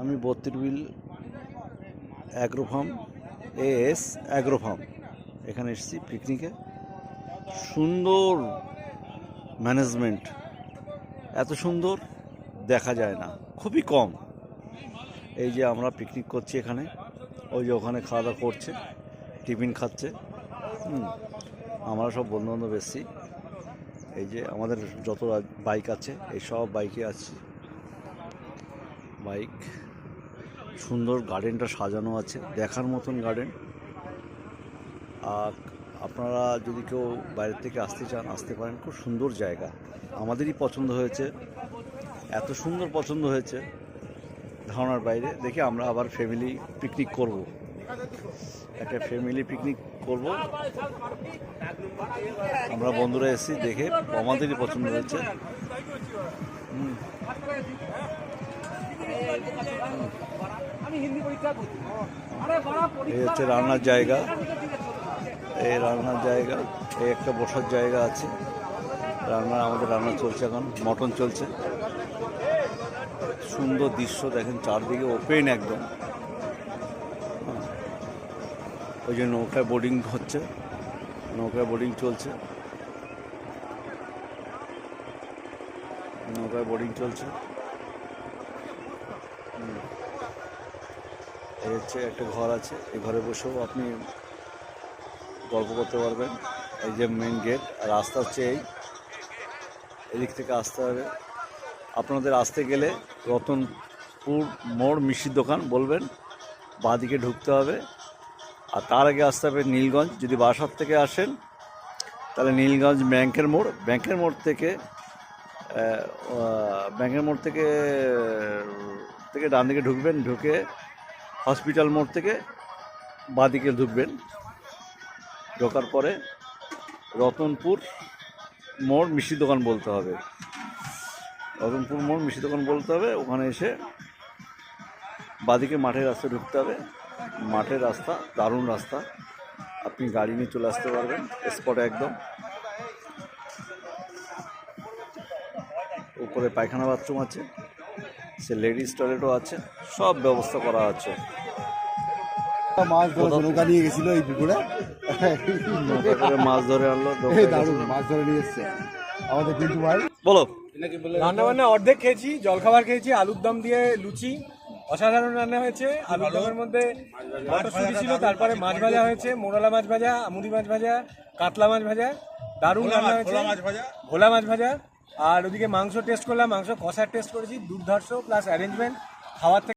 আমি Batribil agro farm AS agro farm এখানে এসেছি পিকনিকে সুন্দর ম্যানেজমেন্ট এত সুন্দর দেখা যায় না, খুবই কম। এই যে আমরা পিকনিক করছি এখানে, ওই যে ওখানে খাওয়া দাওয়া করছে, টিফিন খাচ্ছে। আমরা সব বন্ধুবান্ধব এসেছি। এই যে আমাদের যত বাইক আছে, এই সব বাইকে আছি। বাইক সুন্দর গার্ডেনটা সাজানো আছে, দেখার মতন গার্ডেন। আর আপনারা যদি কেউ বাইরের থেকে আসতে চান, আসতে পারেন, খুব সুন্দর জায়গা। আমাদেরই পছন্দ হয়েছে, এত সুন্দর পছন্দ হয়েছে ধারণার বাইরে। দেখি আমরা আবার ফ্যামিলি পিকনিক করব। একটা ফ্যামিলি পিকনিক করব। আমরা বন্ধুরা এসেছি, দেখে আমাদেরই পছন্দ হয়েছে। হুম। এই হচ্ছে রান্নার জায়গা। এই রান্নার জায়গা এই একটা বসার জায়গা আছে। রান্না আমাদের রান্না চলছে এখন মটন চলছে। সুন্দর দৃশ্য দেখেন চারদিকে ওপেন একদম। ওই যে নৌকায় বোর্ডিং হচ্ছে নৌকায় বোর্ডিং চলছে। নৌকায় বোর্ডিং চলছে। এই হচ্ছে একটা ঘর আছে। এই ঘরে বসেও আপনি গল্প করতে পারবেন। এই যে মেন গেট আর রাস্তা হচ্ছে এই। এদিক থেকে আসতে হবে। আপনাদের আসতে গেলে রতনপুর মোড় মিষ্টির দোকান বলবেন, বাঁদিকে ঢুকতে হবে। আর তার আগে আসতে হবে নীলগঞ্জ। যদি বাসার থেকে আসেন, তাহলে নীলগঞ্জ ব্যাংকের মোড়। ব্যাংকের মোড় থেকে ব্যাংকের মোড় থেকে থেকে ডান দিকে ঢুকবেন। ঢুকে হসপিটাল মোড় থেকে বাঁদিকে ঢুকবেন। ঢোকার পরে রতনপুর মোড় মিষ্টি দোকান বলতে হবে। রতনপুর মোড় মিষ্টি দোকান বলতে হবে, ওখানে এসে বাদিকে মাঠের রাস্তা ঢুকতে হবে। মাঠের রাস্তা দারুণ রাস্তা, আপনি গাড়ি নিয়ে চলে আসতে পারবেন, স্পটে একদম। উপরে পায়খানা বাথরুম আছে, সে লেডিস টয়লেটও আছে, সব ব্যবস্থা করা আছে। মাছ ধরে নৌকা নিয়ে গেছিল এই পুকুরে। মাছ ধরে আনলো দারুণ মাছ ধরে নিয়ে এসছে। আমাদের পিন্টু ভাই। বলো। রান্না বান্না অর্ধেক খেয়েছি জলখাবার খেয়েছি আলুর দম দিয়ে লুচি অসাধারণ রান্না হয়েছে। আলুর দমের মধ্যে মটরশুঁটি ছিল তারপরে মাছ ভাজা হয়েছে মোরলা মাছ ভাজা আমুদি মাছ ভাজা কাতলা মাছ ভাজা দারুণ রান্না হয়েছে। ভোলা মাছ ভাজা। আর ওদিকে মাংস টেস্ট করলাম মাংস কষার টেস্ট করেছি দুর্ধর্ষ প্লাস অ্যারেঞ্জমেন্ট খাওয়ার থেকে